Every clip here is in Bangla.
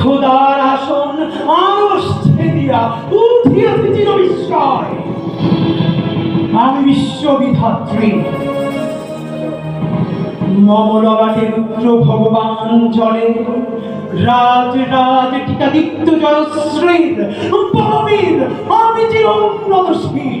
খোদার আসন আরস ছেদিয়া উঠিয়াছে চির বিস্ময় আমি বিশ্ববিধাত্রী। মমলবাটে রুদ্র ভগবান জলে, রাজ রাজ টিকাদিত্য জয়শ্রীর বলবীর আমি চির উন্নতশীল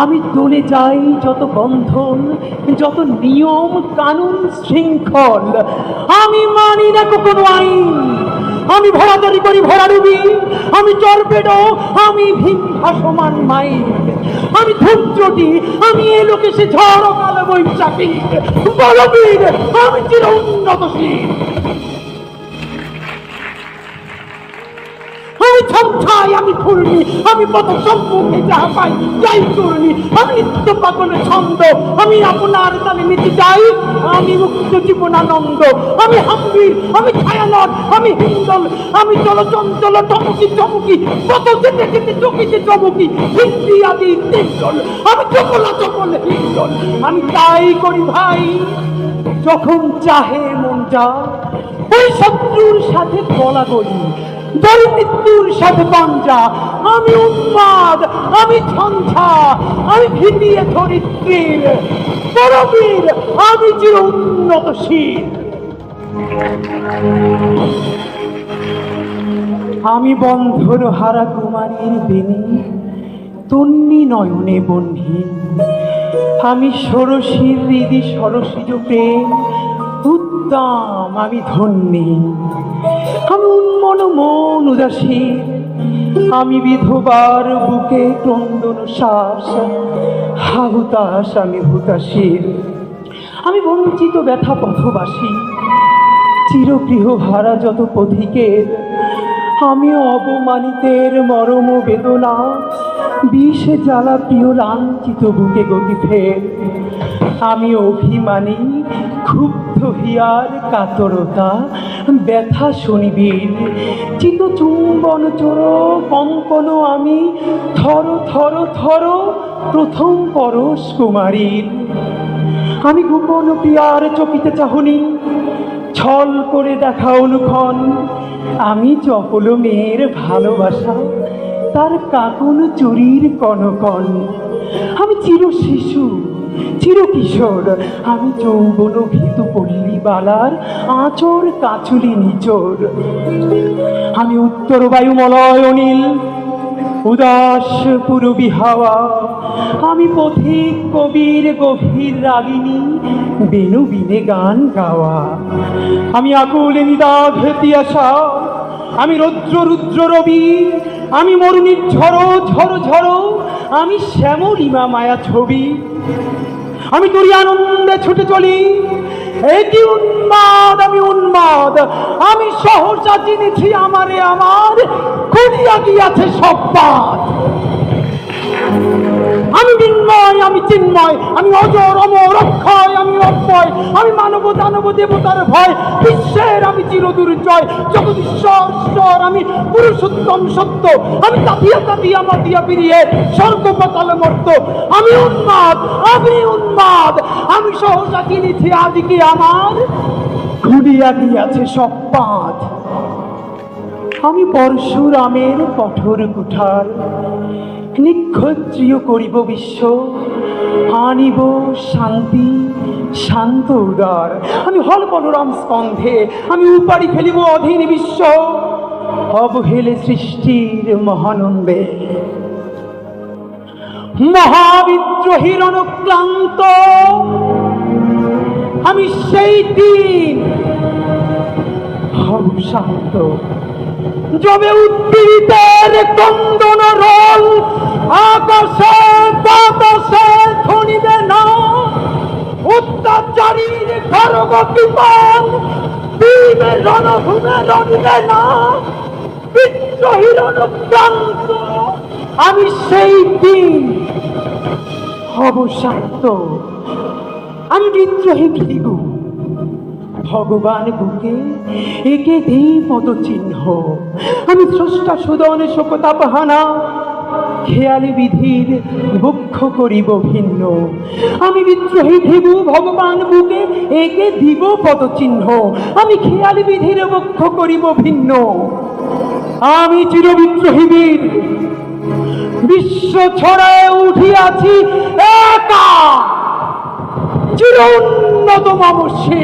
আমি দলে যাই যত বন্ধন, যত নিয়ম, কানুন, শৃঙ্খল। আমি মানি না কোনো আইন। আমি ভরাদারি করি ভরাডুবি আমি চরপেটো আমি ভীম ভাসমান মাইন আমি ধৈর্যটি আমি এ লোকে সে ঝড়, কালো বৈশাখী। বলবীর আমি চির উন্নতশীল। আমি ছমছাই আমি ঘূর্ণি আমি পথ সম্মুখে যাহা পাই, যাই করুনি, আমি নিত্য পাগলে ছন্দ, আমি আপনার তালে নিতে যাই, আমি মুক্ত জীবনানন্দ, আমি হাম্বির, আমি ছায়ানট, আমি হিন্দল, আমি চলচঞ্চল টমকি চমকি পথ যেতে যেতে চকিতে চমকি, হিন্দি আদি তিনজল আমি চকলা চকল হিন্দল, আমি তাই করি ভাই, যখন চাহে মন যা ওই শত্রুর সাথে গলা গলি দল মৃত্যুর সাথে পাঞ্জা। আমি উন্মাদ, আমি ঝঞ্ঝা, আমি ভিতিয়ে ধরিত্রীর। পরবীর, আমি চির উন্নতশীল। আমি বন্ধন হারা কুমারীর বেনি, তন্নি নয়নে বন্ধি। আমি ষোড়শীর হৃদি সরসিজ প্রেম, উদ্দাম, আমি ধন্যী। আমি উন্মন মন উদাসী আমি বিধবার বুকে ক্রন্দন শ্বাস হাহুতাস আমি হুতাশীর। আমি বঞ্চিত ব্যথা পথবাসী, চিরগৃহ ভাড়া যত পথিকের আমি অবমানিতের মরম বেদনা, বিষে জ্বালা প্রিয় লাঞ্ছিত বুকে গতি ফের। আমি অভিমানী, ক্ষুব্ধ হিয়ার কাতরতা, ব্যথা শনিবীর। চিত চুম্বন চোর কঙ্কন আমি, থর থর থর, প্রথম পরশ কুমারীর। আমি গোপন প্রিয়ার চকিতে চাহনি, ছল করে দেখা অনুক্ষণ আমি চপল মেয়ের ভালোবাসা, তার কাকুন চুরির কনকন। আমি চির শিশু চির কিশোর আমি যৌবন ভীতু পল্লী বালার আঁচর কাচুলি নিচর। আমি উত্তর বায়ুমলয় অনিল, উদাস পুরবী হাওয়া। আমি পথিক কবির গভীর রাগিনী, বেনু বিনে গান গাওয়া। আমি আকুল নিদাঘ আসা আমি রৌদ্র, রুদ্র রবি, আমি মরুণীর ঝড়ো ঝড়ো ঝড়ো, আমি শ্যামলিমা মায়া ছবি। আমি তোরই আনন্দে ছুটে চলি, এটি উন্মাদ, আমি উন্মাদ। আমি সহসা চিনেছি আমারে, আমার খুলিয়া গিয়াছে সব পাত আমি বিন্ময় আমি চিন্ময়, আমি অজর, অমর, অক্ষয়, আমি অক্ষয় আমি মানব, দানব, দেবতার ভয়, বিশ্বের আমি চিরদুর্জয় জগদীশ্বর ঈশ্বর আমি পুরুষোত্তম সত্য, আমি তাপিয়া তাপিয়া, মাতিয়া পিরিয়ে স্বর্গ মর্ত, আমি উন্মাদ আমি উন্মাদ, আমি সহসা কিনেছি আজকে আমার? ঘুরিয়া গিয়াছে সব পাঁচ আমি পরশুরামের কঠোর কুঠার। নিক্ষত্রিয় করিব বিশ্ব, আনিব শান্তি, শান্ত উদার। আমি হল বলরাম স্কন্ধে, আমি উপাড়ি ফেলিব অধীন বিশ্ব। অবহেলে সৃষ্টির মহানন্দে। মহাবিদ্রোহীর অনুক্লান্ত আমি সেই দিন শান্ত জমে উদ্দীপিতের কন্দন রোল, আকাশে বাতাসে ধনিবে না। অত্যাচারীর খরগ বিমান ভীমের রণভূমে রণিবে না। বিদ্রোহীর অনুক্রান্ত আমি সেই দিন হব শান্ত। আমি বিদ্রোহী ভিগু ভগবান বুকে একে দেই পদচিহ্ন আমি স্রষ্টা সুদন শোকতাপহানা, খেয়ালি বিধির বক্ষ করিব ভিন্ন। আমি বিদ্রোহী ভেবু ভগবান বুকে একে দিব পদচিহ্ন। আমি খেয়ালি বিধির বক্ষ করিব ভিন্ন। আমি চির বিদ্রোহী বীর। বিশ্ব ছড়ায় উঠিয়াছি একা। চির উন্নত মামসে